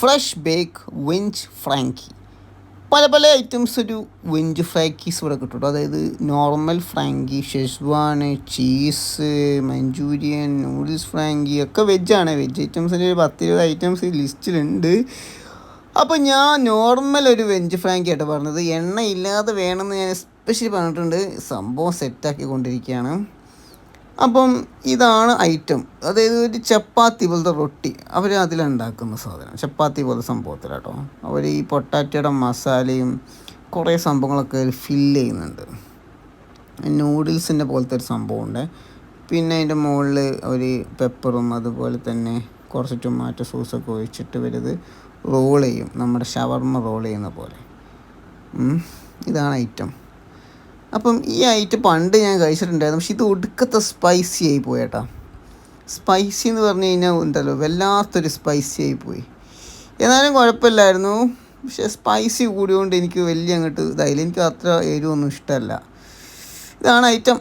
Fresh bake വെഞ്ച് Frankie. പല പല items ഒരു വെഞ്ച് ഫ്രാങ്കീസ് ഇവിടെ കിട്ടും. കേട്ടോ അതായത് normal frankie schezwan cheese manchurian noodles frankie ഒക്കെ വെജാണ് വെജ് ഐറ്റംസിന്റെ ഒരു പത്തിരുപത് ഐറ്റംസ് ലിസ്റ്റിലുണ്ട് അപ്പോൾ ഞാൻ നോർമൽ ഒരു വെഞ്ച് ഫ്രാങ്കി ആയിട്ട് പറഞ്ഞത്. എണ്ണ ഇല്ലാതെ വേണമെന്ന് ഞാൻ എസ്പെഷ്യലി പറഞ്ഞിട്ടുണ്ട്. സംഭവം സെറ്റാക്കി കൊണ്ടിരിക്കുകയാണ് അപ്പം ഇതാണ് ഐറ്റം അതായത് ഒരു ചപ്പാത്തി പോലത്തെ റൊട്ടി. അവർ അതിലുണ്ടാക്കുന്ന സാധനം. ചപ്പാത്തി പോലത്തെ സംഭവത്തിലാട്ടോ. അവർ ഈ പൊട്ടാറ്റയുടെ മസാലയും കുറേ സംഭവങ്ങളൊക്കെ ഫില്ല് ചെയ്യുന്നുണ്ട്. നൂഡിൽസിന്റെ പോലത്തെ ഒരു സംഭവമുണ്ട്. പിന്നെ അതിന്റെ മുകളിൽ ഒരു പെപ്പറും അതുപോലെ തന്നെ കുറച്ച് ടൊമാറ്റോ സോസൊക്കെ ഒഴിച്ചിട്ട് വരുന്നത് റോൾ ചെയ്യും. നമ്മുടെ ഷവർമ്മ റോൾ ചെയ്യുന്ന പോലെ. ഇതാണ് ഐറ്റം അപ്പം ഈ ഐറ്റം പണ്ട് ഞാൻ കഴിച്ചിട്ടുണ്ടായിരുന്നു. പക്ഷെ ഇത് ഒടുക്കത്തെ സ്പൈസി ആയി പോയേട്ടാ സ്പൈസി എന്ന് പറഞ്ഞു കഴിഞ്ഞാൽ ഉണ്ടല്ലോ വല്ലാത്തൊരു സ്പൈസി ആയി പോയി. എന്നാലും കുഴപ്പമില്ലായിരുന്നു. പക്ഷെ സ്പൈസി കൂടിയോണ്ട് എനിക്ക് വലിയ അങ്ങോട്ട് ഇതായില്ല. എനിക്ക് അത്ര എരിവൊന്നും ഇഷ്ടമല്ല. ഇതാണ് ഐറ്റം.